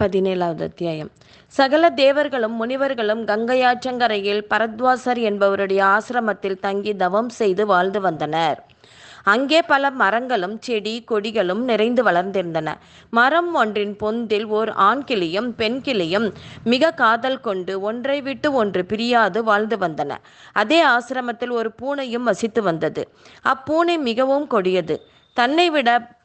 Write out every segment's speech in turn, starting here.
பதினேழாவது அத்தியாயம். சகல தேவர்களும் முனிவர்களும் கங்கையாற்றங்கரையில் பரத்வாசர் என்பவருடைய ஆசிரமத்தில் தங்கி தவம் செய்து வாழ்ந்து வந்தனர். அங்கே பல மரங்களும் செடி கொடிகளும் நிறைந்து வளர்ந்திருந்தன. மரம் ஒன்றின் பொந்தில் ஓர் ஆண் கிளியும் பெண் கிளியும் மிக காதல் கொண்டு ஒன்றை விட்டு ஒன்று பிரியாது வாழ்ந்து வந்தன. அதே ஆசிரமத்தில் ஒரு பூனையும் வசித்து வந்தது. அப்பூனை மிகவும் கொடியது. தன்னை விட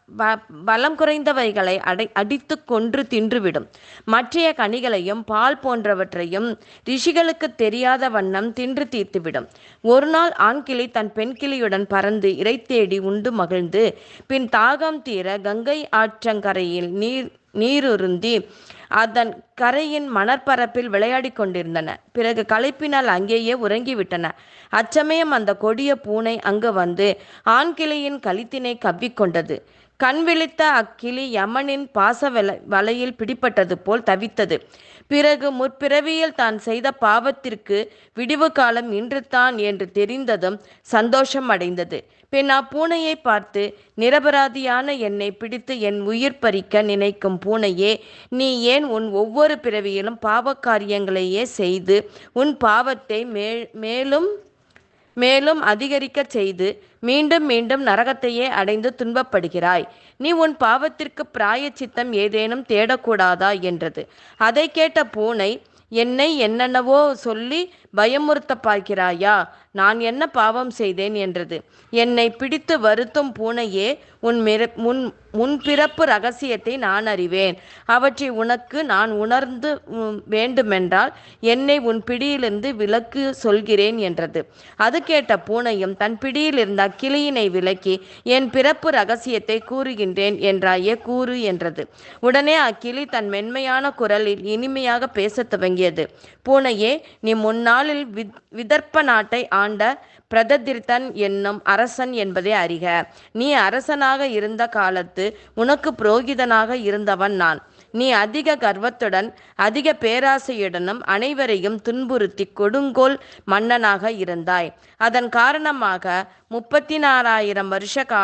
பலம் குறைந்தவைகளை அடை அடித்து கொன்று தின்றுவிடும். மற்றைய கனிகளையும் பால் போன்றவற்றையும் ரிஷிகளுக்கு தெரியாத வண்ணம் தின்று தீர்த்துவிடும். ஒரு நாள் ஆண்கிளி தன் பெண் கிளியுடன் பறந்து இறை தேடி உண்டு மகிழ்ந்து பின் தாகம் தீர கங்கை ஆற்றங்கரையில் நீர் நீருருந்தி அதன் கரையின் மணற்பரப்பில் விளையாடி கொண்டிருந்தன. பிறகு களைப்பினால் அங்கேயே உறங்கிவிட்டன. அச்சமயம் அந்த கொடிய பூனை அங்கு வந்து ஆண்கிளியின் கழித்தினை கவ்விக்கொண்டது கண் விழித்த அக்கிளி யமனின் பாச வல வலையில் பிடிப்பட்டது போல் தவித்தது. பிறகு முற்பிறவியில் தான் செய்த பாவத்திற்கு விடிவு காலம் இன்றுதான் என்று தெரிந்ததும் சந்தோஷம் அடைந்தது. பின் அப்பூனையை பார்த்து நிரபராதியான என்னை பிடித்து என் உயிர் பறிக்க நினைக்கும் பூனையே நீ ஏன் உன் ஒவ்வொரு பிறவியிலும் பாவ காரியங்களையே செய்து உன் பாவத்தை மே மேலும் மேலும் அதிகரிக்க செய்து மீண்டும் மீண்டும் நரகத்தையே அடைந்து துன்பப்படுகிறாய். நீ உன் பாவத்திற்கு பிராய சித்தம் ஏதேனும் தேடக்கூடாதா? என்றது. அதை கேட்ட பூனை என்னை என்னென்னவோ சொல்லி பயமுறுத்த பார்க்கிறாயா நான் என்ன பாவம் செய்தேன் என்றது. என்னை பிடித்து வருத்தும் பூனையே உன் மிர முன் முன்பிறப்பு ரகசியத்தை நான் அறிவேன். அவற்றை உனக்கு நான் உணர்ந்து வேண்டுமென்றால் என்னை உன் பிடியிலிருந்து விலக்கு சொல்கிறேன் என்றது. அது கேட்ட பூனையும் தன் பிடியில் இருந்த அக்கிளியினை விலக்கி என் பிறப்பு ரகசியத்தை கூறுகின்றேன் என்றாயே கூறு என்றது. உடனே அக்கிளி தன் மென்மையான குரலில் இனிமையாக பேசத் துவங்கியது. பூனையே நீ முன்னால் முன்னாளில் விதர்ப்ப நாட்டை ஆண்ட பிரததிர்த்தன் என்னும் அரசன் என்பதை அறிக. நீ அரசனாக இருந்த காலத்து உனக்கு புரோகிதனாக இருந்தவன் நான். நீ அதிக கர்வத்துடன் அதிக பேராசையுடனும் அனைவரையும் துன்புறுத்தி கொடுங்கோல் மன்னனாக இருந்தாய். அதன் காரணமாக முப்பத்தி நாலாயிரம் வருஷ கா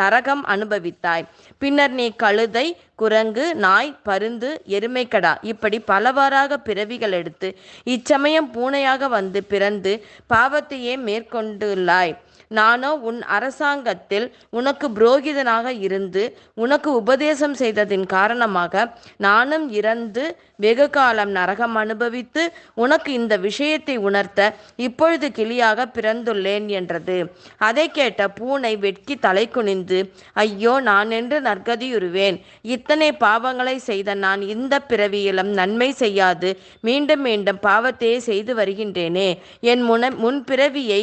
நரகம் அனுபவித்தாய். பின்னர் நீ கழுதை குரங்கு நாய் பருந்து எருமைக்கடா இப்படி பலவாறாக பிறவிகள் எடுத்து இச்சமயம் பூனையாக வந்து பிறந்து பாவத்தையே மேற்கொண்டுள்ளாய். நானோ உன் அரசாங்கத்தில் உனக்கு புரோகிதனாக இருந்து உனக்கு உபதேசம் செய்ததின் காரணமாக நானும் இறந்து வெகு காலம் நரகம் அனுபவித்து உனக்கு இந்த விஷயத்தை உணர்த்த இப்பொழுது கிளியாக பிறந்துள்ளேன் என்றது. அதை கேட்ட பூனை வெட்கி தலை குனிந்து ஐயோ நான் என்று நற்கதியுறுவேன். இத்தனை பாவங்களை செய்த நான் இந்த பிறவியிலும் நன்மை செய்யாது. மீண்டும் மீண்டும் பாவத்தையே செய்து வருகின்றேனே. என் முன முன் பிறவியை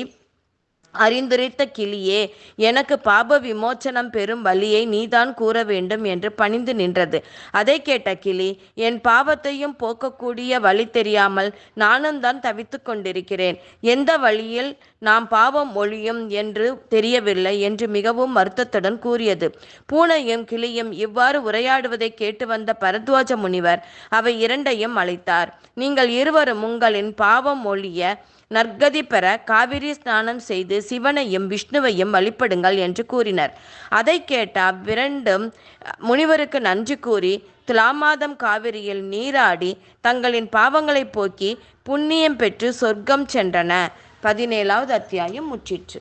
அறிந்துரைத்த கிளியே எனக்கு பாப விமோச்சனம் பெறும் வழியை நீதான் கூற வேண்டும் என்று பணிந்து நின்றது. அதை கேட்ட கிளி என் பாவத்தையும் போக்கக்கூடிய வழி தெரியாமல் நானும் தான் தவித்து கொண்டிருக்கிறேன். எந்த வழியில் நாம் பாவம் ஒழியும் என்று தெரியவில்லை என்று மிகவும் வருத்தத்துடன் கூறியது. பூனையும் கிளியும் இவ்வாறு உரையாடுவதை கேட்டு வந்த பரத்வாஜ முனிவர் அவை இரண்டையும் அழைத்தார். நீங்கள் இருவரும் உங்களின் பாவம் ஒழிய நற்கதி பெற காவிரி ஸ்நானம் செய்து சிவனையும் விஷ்ணுவையும் வழிபடுங்கள் என்று கூறினர். அதை கேட்ட அவ்விரண்டும் முனிவருக்கு நன்றி கூறி துலாமாதம் காவிரியில் நீராடி தங்களின் பாவங்களை போக்கி புண்ணியம் பெற்று சொர்க்கம் சென்றன. பதினேழாவது அத்தியாயம் முற்றிற்று.